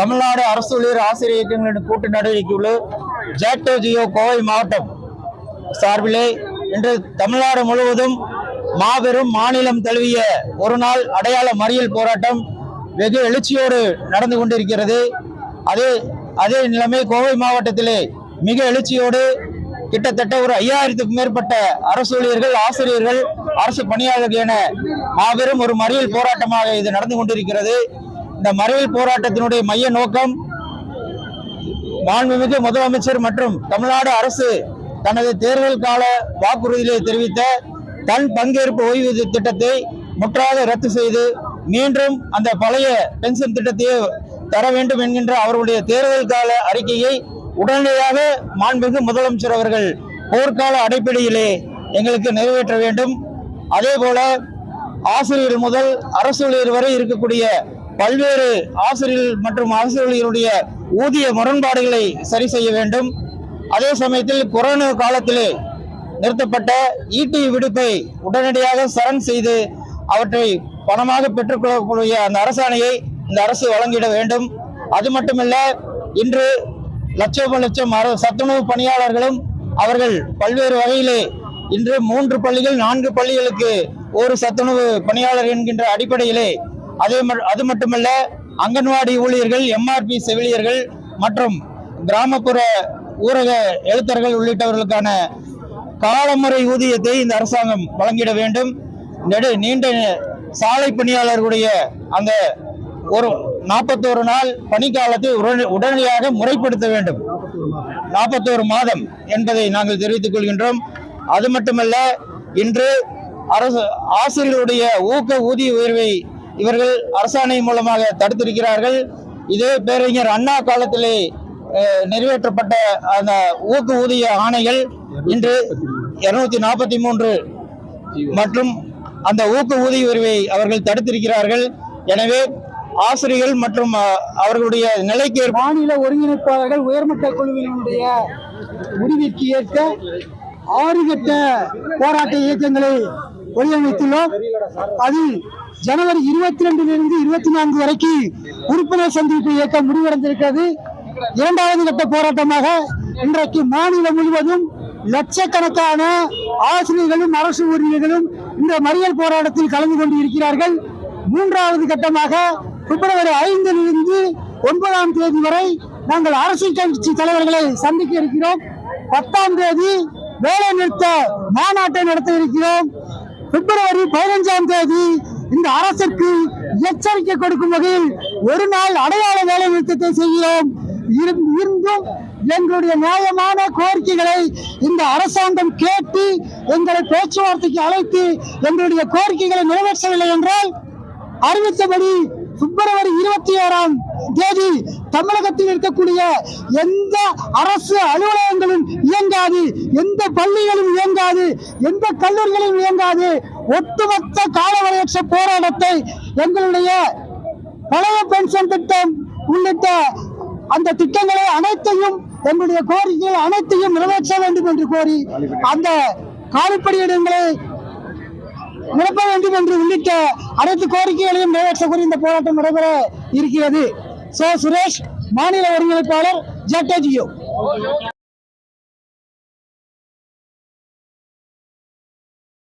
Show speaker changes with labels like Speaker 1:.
Speaker 1: தமிழ்நாடு அரசு ஊழியர் ஆசிரியர் இயக்கங்களின் கூட்டு நடவடிக்கையுள்ள ஜாக்டோ ஜியோ கோவை மாவட்டம் சார்பிலே இன்று தமிழ்நாடு முழுவதும் மாபெரும் மாநிலம் தழுவிய ஒரு நாள் அடையாள மறியல் போராட்டம் வெகு எழுச்சியோடு நடந்து கொண்டிருக்கிறது. அதே அதே நிலைமை கோவை மாவட்டத்திலே மிக எழுச்சியோடு கிட்டத்தட்ட ஒரு ஐயாயிரத்துக்கும் மேற்பட்ட அரசு ஊழியர்கள் ஆசிரியர்கள் அரசு பணியாளர்கள் என மாபெரும் ஒரு மறியல் போராட்டமாக இது நடந்து கொண்டிருக்கிறது. இந்த மறியல் போராட்டத்தினுடைய மைய நோக்கம் மாண்புமிகு முதலமைச்சர் மற்றும் தமிழ்நாடு அரசு தனது தேர்தல் கால வாக்குறுதியிலே தெரிவித்த தன் பங்கேற்பு ஓய்வு திட்டத்தை முற்றாக ரத்து செய்து மீண்டும் அந்த பழைய பென்ஷன் திட்டத்தையே தர வேண்டும் என்கின்ற அவருடைய தேர்தல் கால அறிக்கையை உடனடியாக மாண்புமிகு முதலமைச்சர் அவர்கள் போர்க்கால அடிப்படையிலே எங்களுக்கு நிறைவேற்ற வேண்டும். அதே போல ஆசிரியர் முதல் அரசு ஊழியர் வரை இருக்கக்கூடிய பல்வேறு ஆசிரியர்கள் மற்றும் ஆசிரியர்களுடைய ஊதிய முரண்பாடுகளை சரி செய்ய வேண்டும். அதே சமயத்தில் கொரோனா காலத்திலே நிறுத்தப்பட்ட ஈட்டி விடுப்பை உடனடியாக சரண் செய்து அவற்றை பணமாக பெற்றுக்கொள்ளக்கூடிய அந்த அரசாணையை இந்த அரசு வழங்கிட வேண்டும். அது மட்டுமல்ல இன்று லட்சம் லட்சம் அர- சத்துணவு பணியாளர்களும் அவர்கள் பல்வேறு வகையிலே இன்று மூன்று பள்ளிகள் நான்கு பள்ளிகளுக்கு ஒரு சத்துணவு பணியாளர் என்கின்ற அடிப்படையிலே அதே ம- அது மட்டுமல்ல அங்கன்வாடி ஊழியர்கள் எம்ஆர்பி செவிலியர்கள் மற்றும் கிராமப்புற ஊரக எழுத்தர்கள் உள்ளிட்டவர்களுக்கான காலமுறை ஊதியத்தை இந்த அரசாங்கம் வழங்கிட வேண்டும். நெடு நீண்ட சாலை பணியாளர்களுடைய அந்த ஒரு நாற்பத்தோரு நாள் பணிக்காலத்தை உடனே- உடனடியாக முறைப்படுத்த வேண்டும். நாற்பத்தோரு மாதம் என்பதை நாங்கள் தெரிவித்துக் கொள்கின்றோம். அது மட்டுமல்ல இன்று அரசு ஆசிரியர்களுடைய ஊக்க ஊதிய உயர்வை இவர்கள் அரசாணை மூலமாக தடுத்திருக்கிறார்கள். இதே பேரறிஞர் அண்ணா காலத்திலே நிறைவேற்றப்பட்ட அந்த ஊக்க ஊதிய ஆணைகள் இன்று இருநூத்தி நாற்பத்தி மூன்று மற்றும் அந்த ஊக்க ஊதிய உரிவை அவர்கள் தடுத்திருக்கிறார்கள். எனவே ஆசிரியர்கள் மற்றும் அவர்களுடைய நிலைக்கு
Speaker 2: மாநில ஒருங்கிணைப்பாளர்கள் உயர்மட்ட குழுவினுடைய உரிமைக்கு ஏற்க ஆறு கட்ட போராட்ட இயக்கங்களை வடிவமைத்துள்ளோம் அதில் ஜனவரி இருபத்தி ரெண்டிலிருந்து இருபத்தி நான்கு வரைக்கும் உறுப்பினர் சந்திப்பு இயக்கம் முடிவடைந்திருக்கிறது. இரண்டாவது கட்ட போராட்டமாக இன்றைக்கு மாநிலம் முழுவதும் லட்சக்கணக்கான ஆசிரியர்களும் அரசு ஊழியர்களும் இந்த மறியல் போராட்டத்தில் கலந்து கொண்டு இருக்கிறார்கள் மூன்றாவது கட்டமாக பிப்ரவரி ஐந்திலிருந்து ஒன்பதாம் தேதி வரை நாங்கள் அரசியல் கட்சி தலைவர்களை சந்திக்க இருக்கிறோம். பத்தாம் தேதி வேலை நிறுத்த மாநாட்டை நடத்த இருக்கிறோம். பிப்ரவரி பதினைஞ்சாம் தேதி இந்த அரசிற்கு எச்சரிக்கை கொடுக்கும் வகையில் ஒரு நாள் அடையாள வேலை நிறுத்தத்தை செய்கிறோம். இருந்தும் எங்களுடைய நியாயமான கோரிக்கைகளை இந்த அரசாங்கம் கேட்டு எங்களை பேச்சுவார்த்தைக்கு அழைத்து எங்களுடைய கோரிக்கைகளை நிறைவேற்றவில்லை என்றால் அறிவித்தபடி பிப்ரவரி இருபத்தி ஆறாம் தேதி தமிழகத்தில் இருக்கக்கூடிய எந்த அரசு அலுவலகங்களும் இயங்காது எந்த பள்ளிகளும் இயங்காது எந்த கல்லூரிகளும் இயங்காது. ஒட்டுமொத்த காலவரையற்ற போராட்டத்தை எங்களுடைய பழைய பென்ஷன் திட்டம் உள்ளிட்ட அந்த திட்டங்களை அனைத்தையும் எங்களுடைய கோரிக்கைகள் அனைத்தையும் நிறைவேற்ற வேண்டும் என்று கோரி அந்த காலிப்பணியிடங்களை நிரப்ப வேண்டும் என்று உள்ளிட்ட அனைத்து கோரிக்கைகளையும் நிறைவேற்றக்கூடிய இந்த போராட்டம் நடைபெற இருக்கிறது. சோ சுரேஷ் மாநில ஒருங்கிணைப்பாளர் ஜெட்டஜியோ